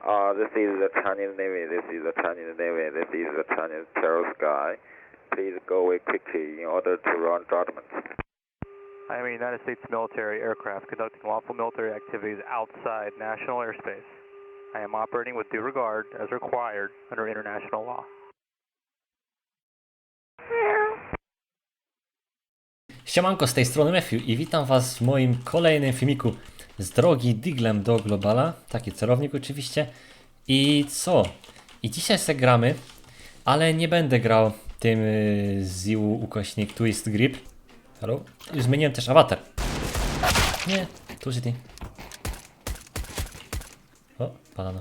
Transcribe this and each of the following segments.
Uh, this is the Chinese Navy. This is the Chinese Navy. This is the Chinese terrorist guy. Please go away quickly in order to run judgment. I am a United States military aircraft conducting lawful military activities outside national airspace. I am operating with due regard as required under international law. Siemanko, z tej strony Matthew i witam Was w moim kolejnym filmiku z drogi Diglem do Globala. Taki celownik oczywiście. I co? I dzisiaj se gramy, ale nie będę grał tym y, Ziu ukośnik Twist Grip. Halo? Już zmieniłem też awatar. Nie, tu City. O, banana.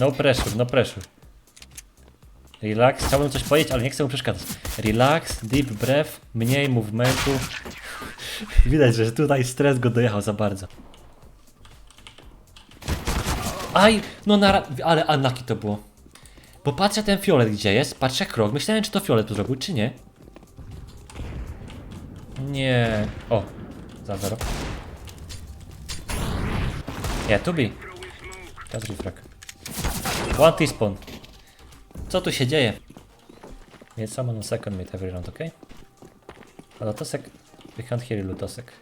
No pressure, no pressure. Relax, chciałbym coś powiedzieć, ale nie chcę mu przeszkadzać. Relax, deep breath, mniej movementu. Widać, że tutaj stres go dojechał za bardzo. Aj, no na ale unlucky to było. Bo patrzę ten fiolet gdzie jest, patrzę krok, myślałem czy to fiolet to zrobił, czy nie. Nie. O, za zero. Yeah, to be. That's refrag. One T-spawn. Co tu się dzieje? Mieć someone on second mate every round, ok? A Lotosek... We can't hear you, Lotosek.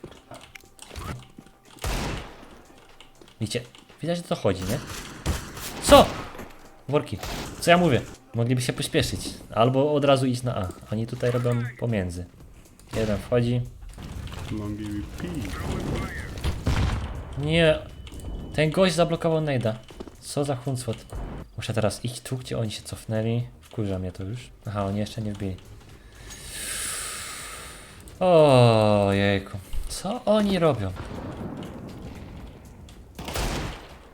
Widzicie? Widać, że to chodzi, nie? Co? Worki. Co ja mówię? Mogliby się pośpieszyć. Albo od razu iść na A. Oni tutaj robią pomiędzy. Jeden wchodzi. Nie. Ten gość zablokował Nejda. Co za huncwot. Muszę teraz iść tu, gdzie oni się cofnęli. Wkurza mnie to już. Aha, oni jeszcze nie wbili. Ojejku. Co oni robią?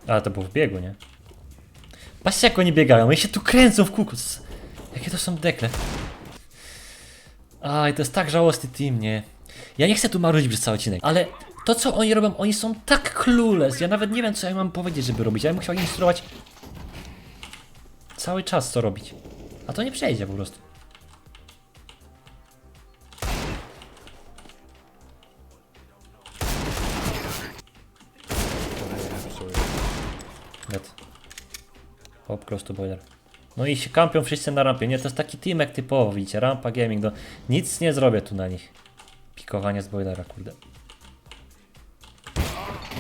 Ale to było w biegu, nie? Patrzcie jak oni biegają, oni się tu kręcą w kółko. Jakie to są dekle. Aj, to jest tak żałosny team, nie? Ja nie chcę tu marudzić przez cały odcinek, ale to co oni robią, oni są tak clueless. Ja nawet nie wiem co ja mam powiedzieć, żeby robić. Ja bym chciał instruować cały czas co robić. A to nie przejdzie po prostu. Hop, close to boiler. No i się kampią wszyscy na rampie. Nie, to jest taki teamek typowo, widzicie, rampa gaming, no nic nie zrobię tu na nich. Pikowanie z boilera, kurde.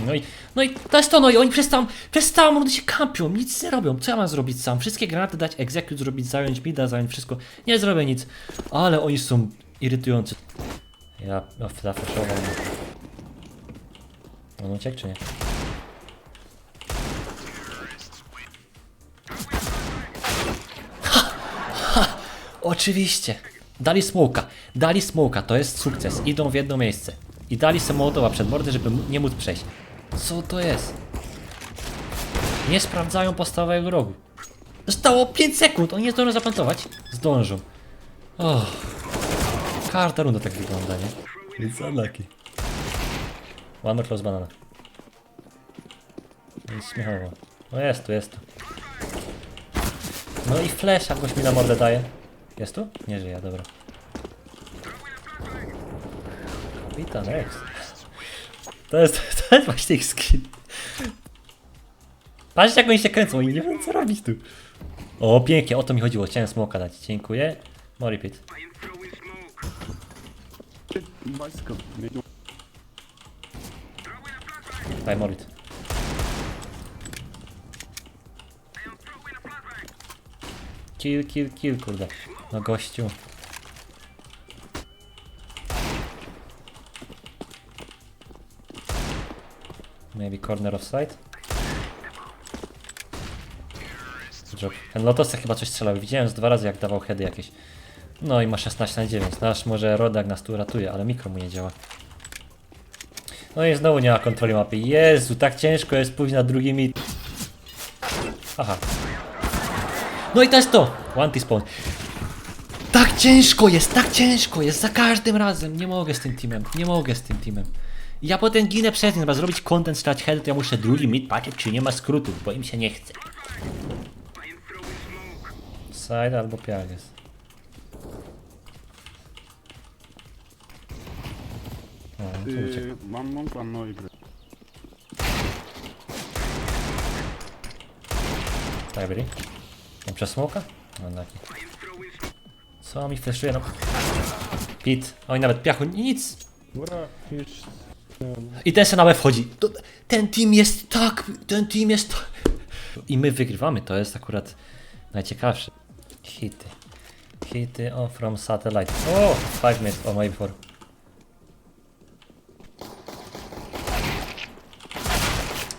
No i, no i to jest to, no i oni przez tam, przez całą się kampią, nic nie robią. Co ja mam zrobić sam? Wszystkie granaty dać, execute zrobić, zająć mida, zająć wszystko. Nie zrobię nic. Ale oni są irytujący. Ja no, zafreszował mnie. On uciekł czy nie? Oczywiście. Dali smoka. Dali smoka, to jest sukces. Idą w jedno miejsce. I dali Mołotowa przed mordy, żeby nie móc przejść. Co to jest? Nie sprawdzają podstawowego rogu. Zostało 5 sekund, oni nie zdążą zaplantować. Zdążą. Oh. Każda runda tak wygląda, nie? It's unlucky. One more close banana. Śmiechowo. No jest tu, jest tu. No i flash, goś mi na mordę daje. Jest tu? Nie żyje, dobra. Kapitan X. To jest, to jest właśnie ich skin. Patrzcie jak oni się kręcą, oni nie wiem co robić tu. O, pięknie, o to mi chodziło, chciałem smoka dać. Dziękuję. Mid- Daj morit. Kill, kill, kill, kurde. No gościu. Maybe corner of side. Drop. Ten Lotos chyba coś strzelał. Widziałem z dwa razy jak dawał heady jakieś. No i ma 16 na 9. Nasz może Rodak nas tu ratuje, ale mikro mu nie działa. No i znowu nie ma kontroli mapy. Jezu, tak ciężko jest pójść na drugi mit. Aha. No i jest to! One T-spawn. Ciężko jest, tak ciężko jest, za każdym razem. Nie mogę z tym teamem, nie mogę z tym teamem. Ja potem ginę przed nim, żeby zrobić content, strać head, to ja muszę drugi mit patrzeć, czy nie ma skrótów, bo im się nie chce. Side albo piages. O, tu uciekł. Y, One monk, one no igry. Library. Mam przez smoka? No taki. Co mi flashuje no? Pit. Oj, nawet piachu, nic! Dobra, już... I ten se na B wchodzi. To, ten team jest tak, ten team jest tak. I my wygrywamy, to jest akurat najciekawsze. Hity. Hity on from satellite. Oh, 5 minutes or maybe 4.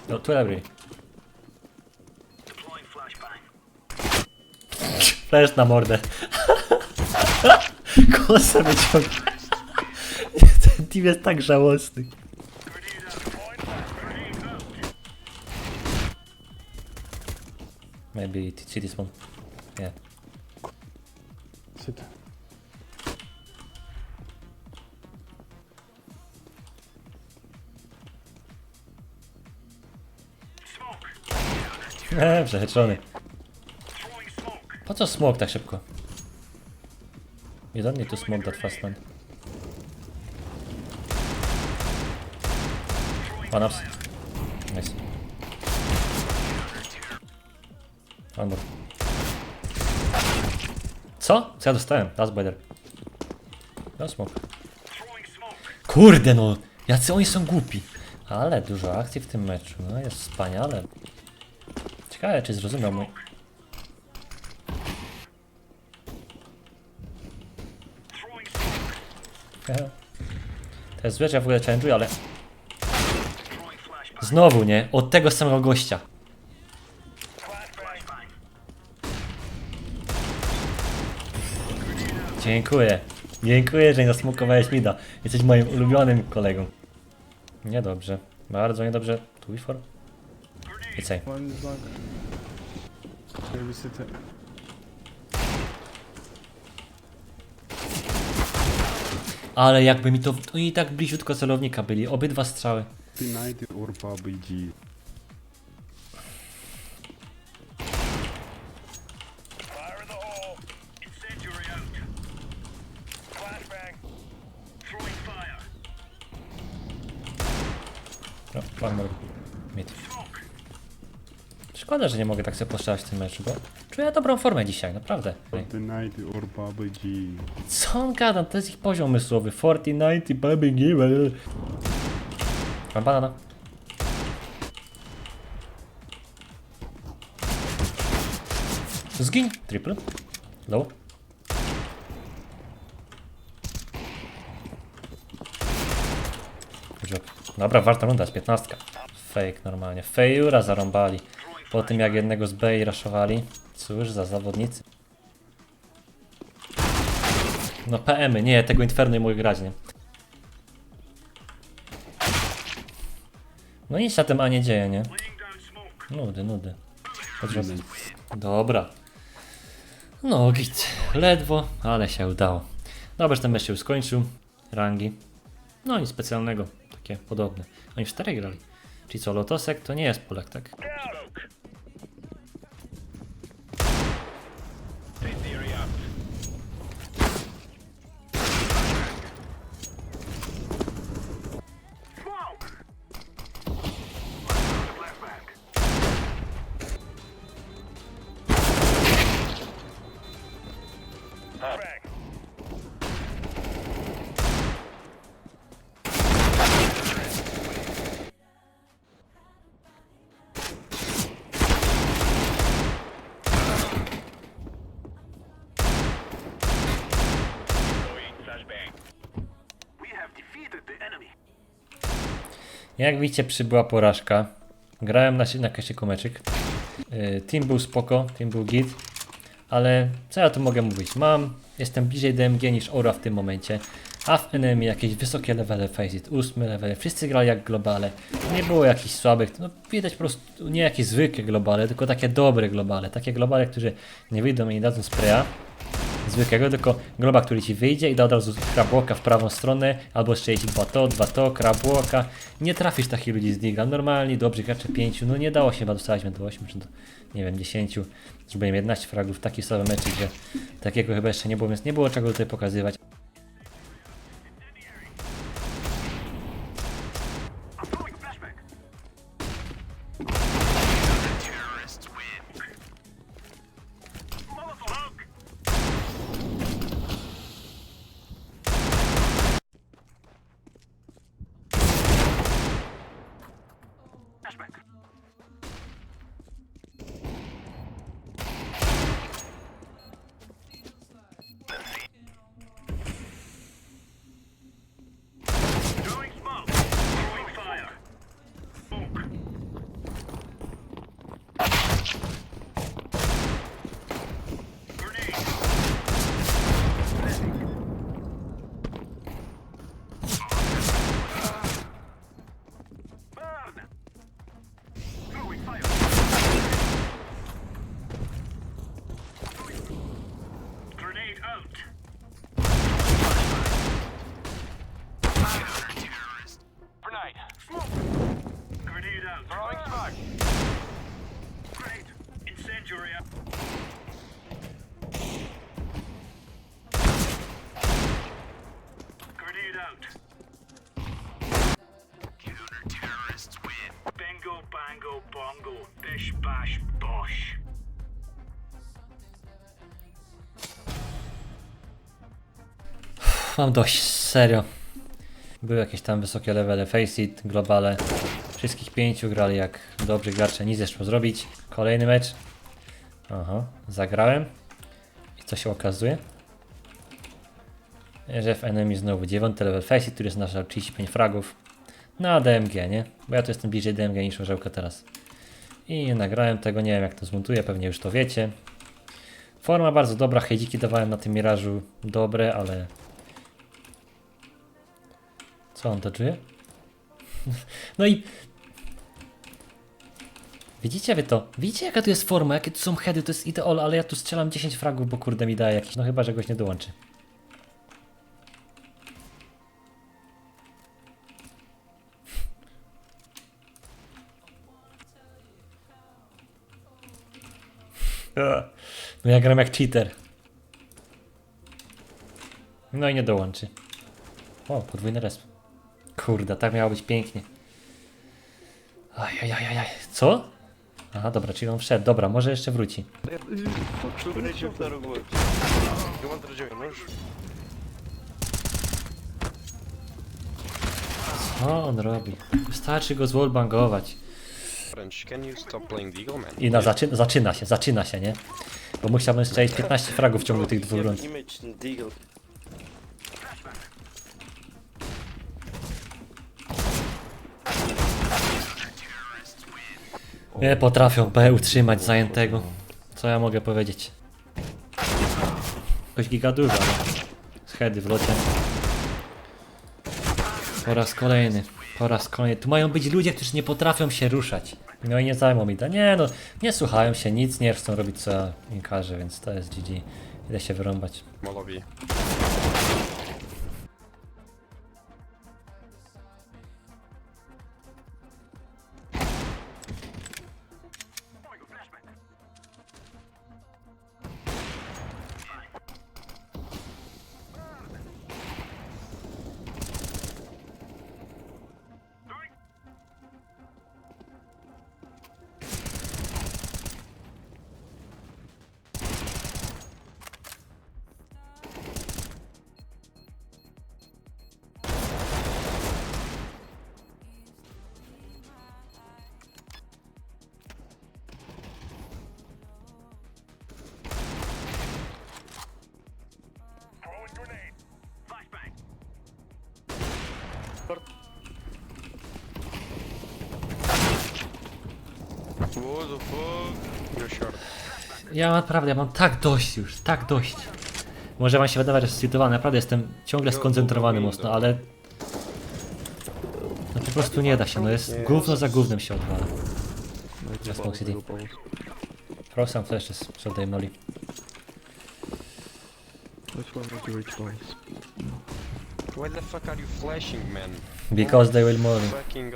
No, tu library. Flash na mordę. Kosę wyciągnę. Ten team jest tak żałosny. Maybe t- see this one. Yeah. sit. Eee, przeheczony. Po co smoke tak szybko? You don't need to smoke that fast, man. One ups. Nice. One more. Co? Co ja dostałem? Last spider. No smoke. Kurde no! Jacy oni są głupi. Ale dużo akcji w tym meczu. No jest wspaniale. Ciekawe czy zrozumiał mój... To jest że ja w ogóle challenge'uję, ale... Znowu, nie? Od tego samego gościa. Dziękuję. Dziękuję, że nie zasmokowałeś mida. Jesteś moim ulubionym kolegą. Niedobrze. Bardzo niedobrze. Tu before? It's A. One is sit it. Ale jakby mi to... Oni tak bliziutko celownika byli. Obydwa strzały. P90 or PUBG. Fire Szkoda, że nie mogę tak sobie postrzelać w tym meczu, bo czuję dobrą formę dzisiaj, naprawdę. P90 or PUBG. Co on gada? To jest ich poziom umysłowy. 40, baby give. Mam banana. Zgiń. Triple. Low. Dobra, warta runda, jest 15. Fake normalnie. Fejura zarąbali. Po tym jak jednego z B raszowali. Cóż za zawodnicy. No PM-y, nie, tego Inferno nie mogę grać, nie? No nic na tym A nie dzieje, nie? Nudy, nudy. Dobrze. Dobra. No git. Ledwo, ale się udało. Dobrze, że ten mecz się skończył. Rangi. No nic specjalnego. Takie podobne. Oni w grali. Czyli co, Lotosek to nie jest Polak, tak? Jak widzicie, przybyła porażka. Grałem na, na kasiku meczyk. Yy, team był spoko, team był git. Ale co ja tu mogę mówić? Mam, jestem bliżej DMG niż Aura w tym momencie. A w enemy jakieś wysokie levele Faceit, ósmy level, wszyscy grali jak globale. Nie było jakichś słabych, no widać po prostu nie jakieś zwykłe globale, tylko takie dobre globale. Takie globale, którzy nie wyjdą i nie dadzą spraya zwykłego, tylko globa, który ci wyjdzie i da od razu krabłoka w prawą stronę, albo jeszcze jeśli dwa to, dwa to, krabłoka. Nie trafisz takich ludzi z diga. Normalni, dobrzy gracze pięciu, no nie dało się chyba dostać do 8 czy do, nie wiem, 10. Zrobiłem 11 fragów, taki słaby mecz, gdzie takiego chyba jeszcze nie było, więc nie było czego tutaj pokazywać. Mam dość, serio. Były jakieś tam wysokie levele, Face It, Globale. Wszystkich pięciu grali jak dobrzy gracze, nic jeszcze zrobić. Kolejny mecz. Aha, zagrałem. I co się okazuje? Że w enemy znowu dziewiąty level Face It, który jest nasz 35 fragów. Na DMG, nie? Bo ja tu jestem bliżej DMG niż orzełka teraz. I nie nagrałem tego, nie wiem jak to zmontuję, pewnie już to wiecie. Forma bardzo dobra, hejdziki dawałem na tym mirażu dobre, ale co on to czuje? No i. Widzicie wy to? Widzicie jaka tu jest forma, jakie tu są heady, to jest ideol, ale ja tu strzelam 10 fragów, bo kurde mi daje jakiś. No chyba, że goś nie dołączy. No ja gram jak cheater. No i nie dołączy. O, podwójny resp. Kurde, tak miało być pięknie. Ajajajaj. Co? Aha, dobra, czyli on wszedł. Dobra, może jeszcze wróci. Co on robi? Wystarczy go zwolbangować. French, can you stop playing Deagle, man? I na zaczy zaczyna się, zaczyna się, nie? Bo musiałbym strzelić 15 fragów w ciągu tych dwóch rund. Nie potrafią B utrzymać zajętego. Co ja mogę powiedzieć? Jakoś giga dużo, ale z heady w locie. Po raz kolejny, po raz kolejny. Tu mają być ludzie, którzy nie potrafią się ruszać. No i nie zajmą mi da. Nie no, nie słuchają się, nic nie chcą robić co ja im każę, więc to jest GG. Idę się wyrąbać. Molovi. What the fuck? You're short. Ja naprawdę, mam tak dość już, tak dość. Może wam się wydawać, że naprawdę jestem ciągle skoncentrowany mocno, ale... No po prostu nie da się, no jest gówno za gównem się odwala. Na Smoke City. Frostam flash jest przed Moli. Why the fuck are you flashing, man? Because they will molly. Fucking.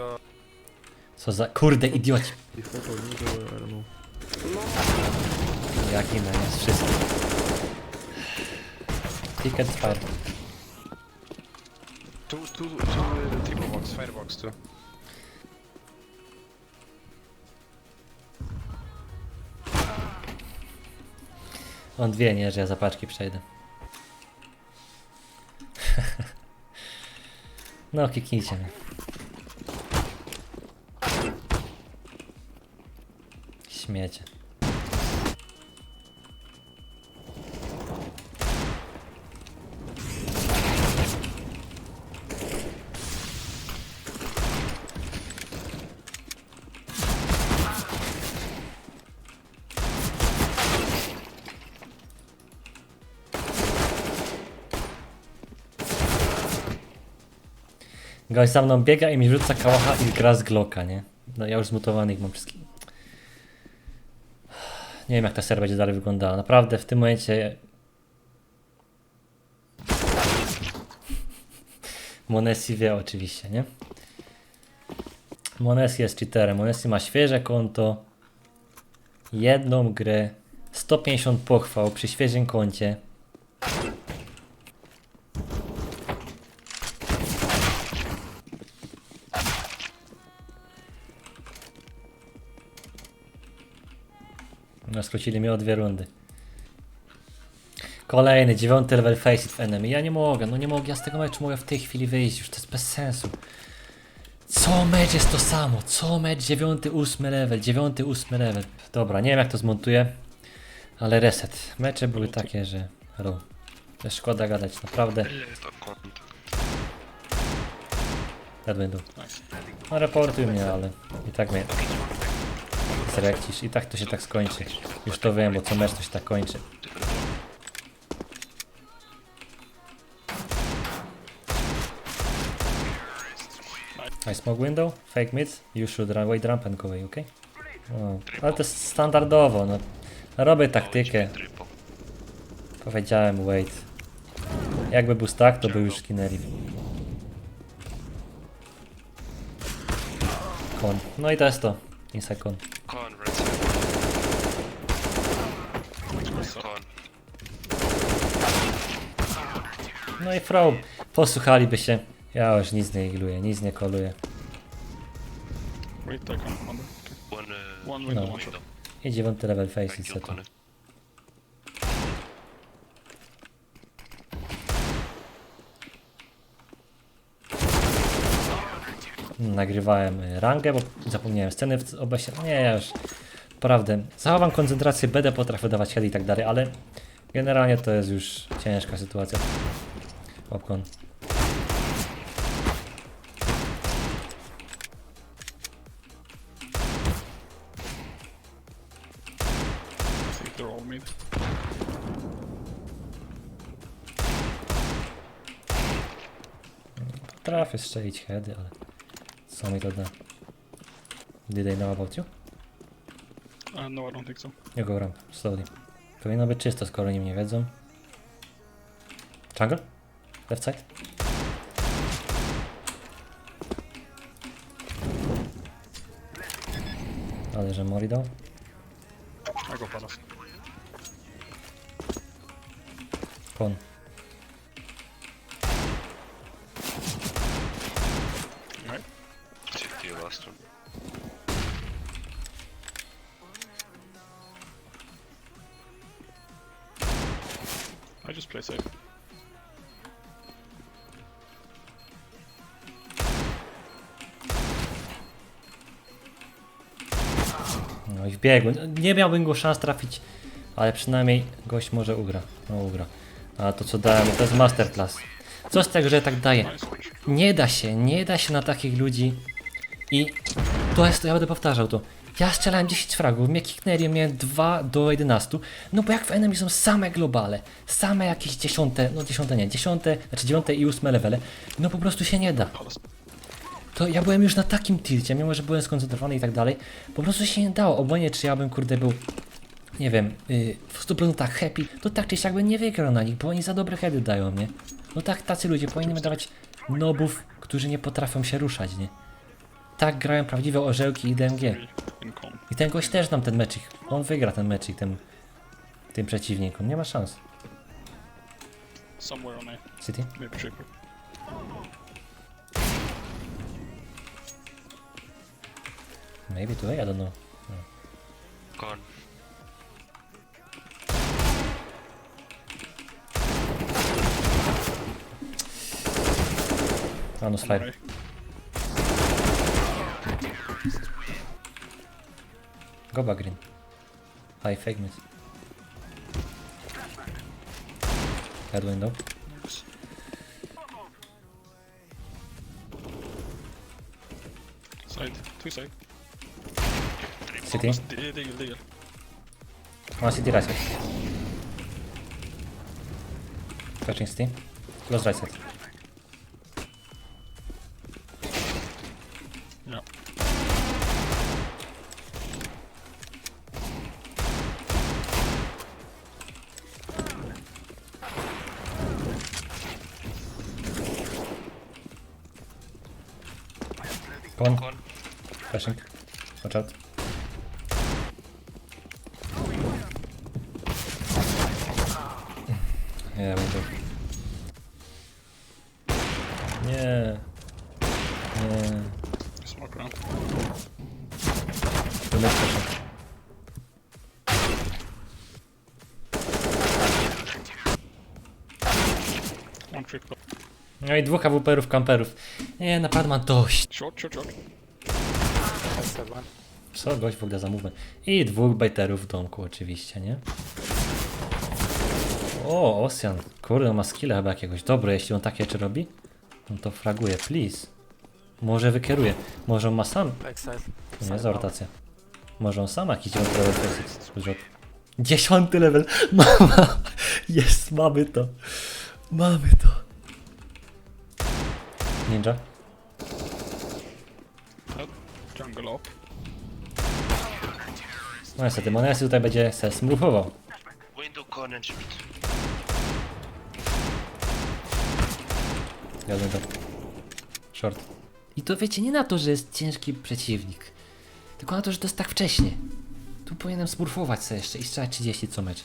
Co za... Kurde, idioci. Jaki na jest wszystko. Ticket fire. Two, two, two, uh, triple box, firebox too. On wie, nie, że ja za paczki przejdę. no, kiknijcie mnie. Śmiecie. Gość za mną biega i mi rzuca kałacha i gra z Glocka, nie? No ja już zmutowanych mam wszystkich. Nie wiem jak ta seria będzie dalej wyglądała. Naprawdę w tym momencie... Monesi wie oczywiście, nie? Monesi jest cheaterem. Monesi ma świeże konto. Jedną grę. 150 pochwał przy świeżym koncie. Skrócili mnie o dwie rundy. Kolejny, dziewiąty level Faceit w enemy. Ja nie mogę, no nie mogę, ja z tego meczu mogę w tej chwili wyjść, już to jest bez sensu. Co mecz jest to samo, co mecz dziewiąty, ósmy level, dziewiąty, ósmy level. Dobra, nie wiem jak to zmontuję, ale reset. Mecze były takie, że... Hello. Jest szkoda gadać, naprawdę. Ja będę. No reportuj mnie, ale i tak mnie zrekcisz. I tak to się tak skończy. Już to wiem, bo co mecz to się tak kończy. I smoke window, fake mid, you should run, wait ramp and go away, okay? No, ale to jest standardowo, no. Robię taktykę. Powiedziałem wait. Jakby był stack, to by już skinęli. Kon. No i to jest to. Inside con. Con, red side. Con. No i throw. Posłuchaliby się. Ja już nic nie igluję, nic nie koluję. Wait, I can. One, uh, One window, No. one shot. I dziewiąty level face I. Nagrywałem rangę, bo zapomniałem sceny w obesie. Nie, ja już naprawdę zachowam koncentrację, będę potrafił dawać heady i tak dalej, ale generalnie to jest już ciężka sytuacja. Popcorn. Potrafię strzelić heady, ale mi to da? Did they know about you? Uh, no, I don't think so. You go ramp, slowly. Powinno być czysto, skoro nim nie wiedzą. Jungle? Left side? Ale że Mori dał? I go. Kon. No i wbiegł. Nie miałbym go szans trafić, ale przynajmniej gość może ugra. No ugra. A to co dałem, to jest masterclass. Co z tego, że tak daje? Nie da się, nie da się na takich ludzi. I to jest, ja będę powtarzał to. Ja strzelałem 10 fragów, mnie kiknęli, miałem 2 do 11. No bo jak w enemy są same globale, same jakieś dziesiąte, no dziesiąte nie, dziesiąte, znaczy dziewiąte i ósme levele, no po prostu się nie da. To ja byłem już na takim tilcie, mimo że byłem skoncentrowany i tak dalej, po prostu się nie dało. Obojętnie czy ja bym kurde był, nie wiem, yy, w 100% happy, to tak czy siak bym nie wygrał na nich, bo oni za dobre heady dają, nie? No tak, tacy ludzie powinni dawać nobów, którzy nie potrafią się ruszać, nie? Tak grają prawdziwe orzełki i DMG. I ten gość też nam ten meczik, on wygra ten meczik tym, tym przeciwnikom, nie ma szans. Somewhere on A. City? Maybe. Maybe to A, I don't know. Manus On fire. A. Go back green. High fake mid. Head window. Side. Two side. City. Diggle, diggle, diggle. One city right side. Touching city. Close right side. No i dwóch AWP-ów, kamperów. Nie, naprawdę mam dość. Short, short, short. Co gość w ogóle zamówmy. I dwóch bajterów w domku oczywiście, nie? O, Ocean. Kurde, on ma skilla chyba jakiegoś. Dobre, jeśli on takie rzeczy robi, no to fraguje, please. Może wykieruje. Może on ma sam. To nie jest rotacja. Może on sam jakiś level Dziesiąty level. Mama. Jest, mamy to. Mamy to. Ninja. Jungle up. No niestety, Monesi tutaj będzie se smurfował. Window and short. Jadę do short. I to wiecie, nie na to, że jest ciężki przeciwnik, tylko na to, że to jest tak wcześnie. Tu powinienem smurfować sobie jeszcze i strzelać 30 co mecz.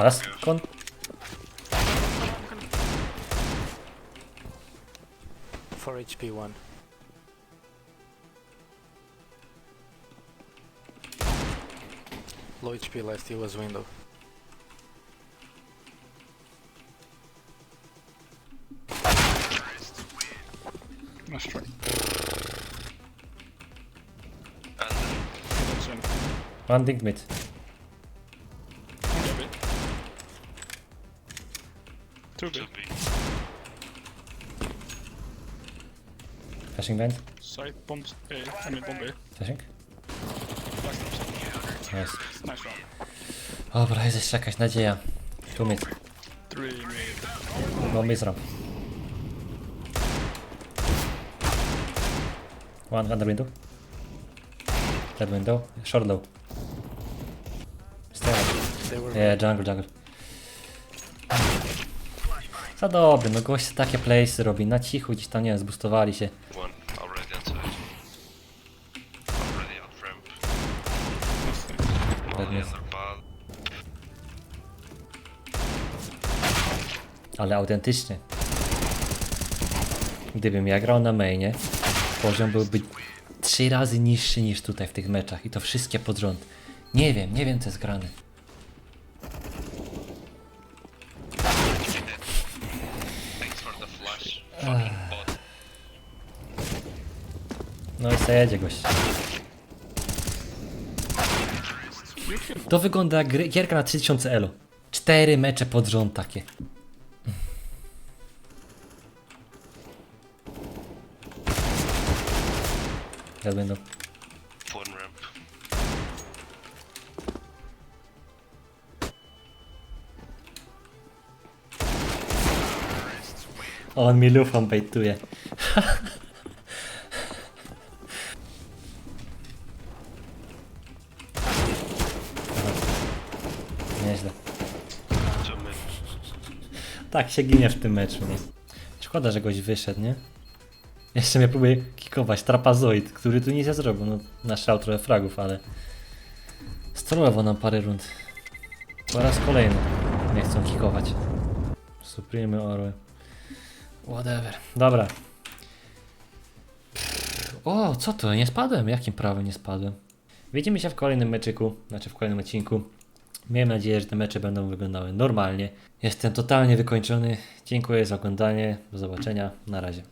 Fear. kon. HP one. Low HP left, he was window. Nice try. And That's in. One ding mid. One B. Two B. Flashing vent. Side bombs A. I mean bomb A. Flashing. Last. Nice. Nice round. Dobra, jest jeszcze jakaś nadzieja. Tu mid. Three mid. No mid ramp. One under window. Dead window. Short low. Stay Nie, jungle, jungle. Za dobry, no gość takie playsy robi na cichu, gdzieś tam nie wiem, zbustowali się. Ale autentycznie. Gdybym ja grał na mainie, poziom byłby trzy razy niższy niż tutaj w tych meczach i to wszystkie pod rząd. Nie wiem, nie wiem co jest grane. No i zajedzie gość. To wygląda jak gierka na 3000 elo. Cztery mecze pod rząd takie. Ja będę. One ramp. On mi lufą bejtuje. Nieźle. Tak się ginie w tym meczu, nie? Szkoda, że goś wyszedł, nie? Jeszcze mnie próbuje kikować trapazoid, który tu nic nie zrobił. No, naszał trochę fragów, ale... Strollował nam parę rund. Po raz kolejny nie chcą kikować. Supremy orły. Whatever. Dobra. O, co to? Nie spadłem? Jakim prawem nie spadłem? Widzimy się w kolejnym meczyku, znaczy w kolejnym odcinku. Miejmy nadzieję, że te mecze będą wyglądały normalnie. Jestem totalnie wykończony. Dziękuję za oglądanie. Do zobaczenia. Na razie.